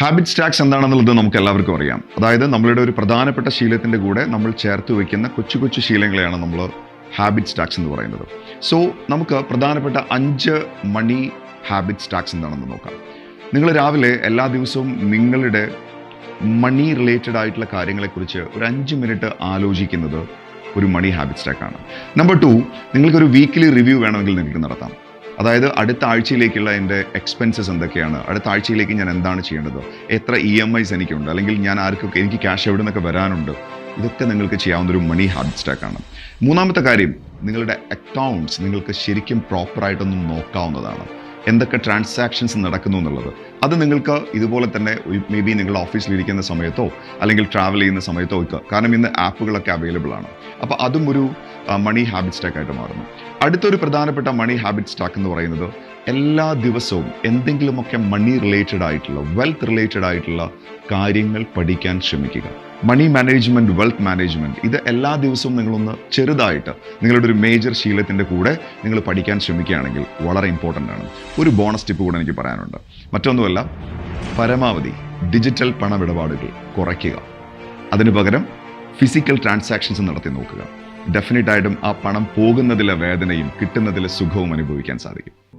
Habit stacks എന്താണെന്നുള്ളത് നമുക്ക് എല്ലാവർക്കും അറിയാം. അതായത് നമ്മളുടെ ഒരു പ്രധാനപ്പെട്ട ശീലത്തിന്റെ കൂടെ നമ്മൾ ചേർത്ത് വയ്ക്കുന്ന കൊച്ചു കൊച്ചു ശീലങ്ങളെയാണ് നമ്മൾ ഹാബിറ്റ് സ്റ്റാക്സ് എന്ന് പറയുന്നത്. സോ നമുക്ക് പ്രധാനപ്പെട്ട അഞ്ച് മണി ഹാബിറ്റ് സ്റ്റാക്സ് എന്താണെന്ന് നോക്കാം. നിങ്ങൾ രാവിലെ എല്ലാ ദിവസവും നിങ്ങളുടെ മണി റിലേറ്റഡ് ആയിട്ടുള്ള കാര്യങ്ങളെക്കുറിച്ച് ഒരു അഞ്ച് മിനിറ്റ് ആലോചിക്കുന്നത് ഒരു മണി ഹാബിറ്റ് സ്റ്റാക്കാണ് നമ്പർ ടു നിങ്ങൾക്കൊരു വീക്കിലി റിവ്യൂ വേണമെങ്കിൽ നിങ്ങൾക്ക് നടത്താം. അതായത് അടുത്ത ആഴ്ചയിലേക്കുള്ള എന്റെ എക്സ്പെൻസസ് എന്തൊക്കെയാണ്? അടുത്ത ആഴ്ചയിലേക്ക് ഞാൻ എന്താണ് ചെയ്യേണ്ടത്? എത്ര ഇ എം ഐസ് എനിക്കുണ്ട്? അല്ലെങ്കിൽ ഞാൻ ആർക്കൊക്കെ എനിക്ക് ക്യാഷ് എവിടെ നിന്നൊക്കെ വരാനുണ്ട്? ഇതൊക്കെ നിങ്ങൾക്ക് ചെയ്യാവുന്ന ഒരു മണി ഹാർഡ് സ്റ്റാക്കാണ് മൂന്നാമത്തെ കാര്യം നിങ്ങളുടെ അക്കൗണ്ട്സ് നിങ്ങൾക്ക് ശരിക്കും പ്രോപ്പറായിട്ടൊന്നും നോക്കാവുന്നതാണ്. എന്തൊക്കെ ട്രാൻസാക്ഷൻസ് നടക്കുന്നു എന്നുള്ളത്. അത് നിങ്ങൾക്ക് ഇതുപോലെ തന്നെ മേ ബി നിങ്ങളുടെ ഓഫീസിലിരിക്കുന്ന സമയത്തോ അല്ലെങ്കിൽ ട്രാവൽ ചെയ്യുന്ന സമയത്തോ ഒക്കെ. കാരണം ഇന്ന് ആപ്പുകളൊക്കെ അവൈലബിൾ ആണ്. അപ്പോൾ അതും ഒരു മണി ഹാബിറ്റ് സ്റ്റാക്കായിട്ട് മാറുന്നു. അടുത്തൊരു പ്രധാനപ്പെട്ട മണി ഹാബിറ്റ് സ്റ്റാക്ക് എന്ന് പറയുന്നത് എല്ലാ ദിവസവും എന്തെങ്കിലുമൊക്കെ മണി റിലേറ്റഡ് ആയിട്ടുള്ള വെൽത്ത് റിലേറ്റഡ് ആയിട്ടുള്ള കാര്യങ്ങൾ പഠിക്കാൻ ശ്രമിക്കുക. മണി മാനേജ്മെന്റ് വെൽത്ത് മാനേജ്മെന്റ് ഇത് എല്ലാ ദിവസവും നിങ്ങളൊന്ന് ചെറുതായിട്ട് നിങ്ങളുടെ ഒരു മേജർ ശീലത്തിന്റെ കൂടെ നിങ്ങൾ പഠിക്കാൻ ശ്രമിക്കുകയാണെങ്കിൽ വളരെ ഇമ്പോർട്ടന്റ് ആണ്. ഒരു ബോണസ് ടിപ്പ് കൂടെ എനിക്ക് പറയാനുണ്ട്. മറ്റൊന്നുമല്ല പരമാവധി ഡിജിറ്റൽ പണമിടപാടുകൾ കുറയ്ക്കുക. അതിനു പകരം ഫിസിക്കൽ ട്രാൻസാക്ഷൻസ് നടത്തി നോക്കുക. ഡെഫിനറ്റ് ആയിട്ടും ആ പണം പോകുന്നതിലെ വേദനയും കിട്ടുന്നതിലെ സുഖവും അനുഭവിക്കാൻ സാധിക്കും.